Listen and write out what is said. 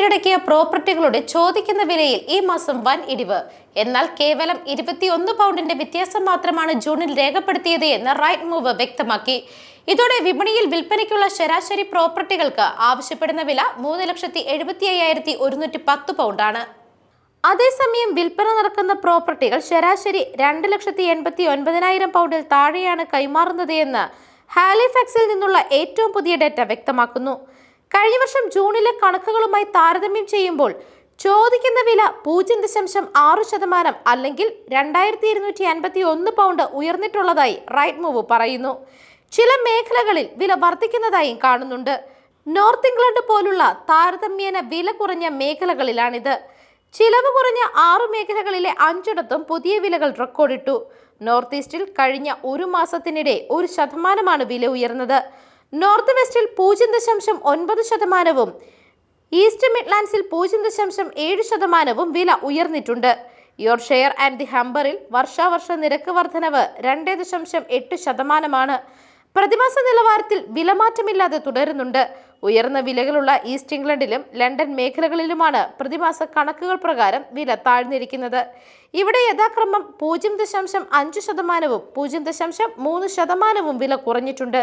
കീഴടക്കിയ പ്രോപ്പർട്ടികളുടെ ചോദിക്കുന്ന വിലയിൽ ഈ മാസം വൻ ഇടിവ്. എന്നാൽ കേവലം ഇരുപത്തിയൊന്ന് പൗണ്ടിന്റെ വ്യത്യാസം മാത്രമാണ് ജൂണിൽ രേഖപ്പെടുത്തിയത് എന്ന് റൈറ്റ് മൂവ് വ്യക്തമാക്കി. ഇതോടെ വിപണിയിൽ വിൽപ്പനയ്ക്കുള്ള ശരാശരി പ്രോപ്പർട്ടികൾക്ക് ആവശ്യപ്പെടുന്ന വില മൂന്ന് ലക്ഷത്തി എഴുപത്തി അയ്യായിരത്തി ഒരുന്നൂറ്റി പത്ത് പൗണ്ടാണ്. അതേസമയം വിൽപ്പന നടക്കുന്ന പ്രോപ്പർട്ടികൾ ശരാശരി രണ്ട് ലക്ഷത്തി എൺപത്തി ഒൻപതിനായിരം പൗണ്ടിൽ താഴെയാണ് കൈമാറുന്നത് എന്ന് ഹാലിഫാക്സിൽ നിന്നുള്ള ഏറ്റവും പുതിയ ഡേറ്റ വ്യക്തമാക്കുന്നു. കഴിഞ്ഞ വർഷം ജൂണിലെ കണക്കുകളുമായി താരതമ്യം ചെയ്യുമ്പോൾ ചോദിക്കുന്ന വില പൂജ്യം ദശാംശം ആറ് ശതമാനം അല്ലെങ്കിൽ രണ്ടായിരത്തി ഇരുന്നൂറ്റി അൻപത്തി ഒന്ന് പൗണ്ട് ഉയർന്നിട്ടുള്ളതായി റൈറ്റ് മൂവ് പറയുന്നു. ചില മേഖലകളിൽ വില വർദ്ധിക്കുന്നതായും കാണുന്നുണ്ട്. നോർത്ത് ഇംഗ്ലണ്ട് പോലുള്ള താരതമ്യേന വില കുറഞ്ഞ മേഖലകളിലാണിത്. ചിലവ് കുറഞ്ഞ ആറു മേഖലകളിലെ അഞ്ചിടത്തും പുതിയ വിലകൾ റെക്കോർഡിട്ടു. നോർത്ത് ഈസ്റ്റിൽ കഴിഞ്ഞ ഒരു മാസത്തിനിടെ ഒരു ശതമാനമാണ് വില ഉയർന്നത്. നോർത്ത് വെസ്റ്റിൽ പൂജ്യം ദശാംശം ഒൻപത് ശതമാനവും ഈസ്റ്റ് മിഡ്ലാൻഡ്സിൽ പൂജ്യം ദശാംശം ഏഴ് ശതമാനവും വില ഉയർന്നിട്ടുണ്ട്. യോർഷെയർ ആൻഡ് ദി ഹംബറിൽ വർഷാവർഷ നിരക്ക് വർധനവ് രണ്ട് ദശാംശം എട്ട് ശതമാനമാണ്. പ്രതിമാസ നിലവാരത്തിൽ വിലമാറ്റമില്ലാതെ തുടരുന്നുണ്ട്. ഉയർന്ന വിലകളുള്ള ഈസ്റ്റ് ഇംഗ്ലണ്ടിലും ലണ്ടൻ മേഖലകളിലുമാണ് പ്രതിമാസ കണക്കുകൾ പ്രകാരം വില താഴ്ന്നിരിക്കുന്നത്. ഇവിടെ യഥാക്രമം പൂജ്യം ദശാംശം അഞ്ച് ശതമാനവും പൂജ്യം ദശാംശം മൂന്ന് ശതമാനവും വില കുറഞ്ഞിട്ടുണ്ട്.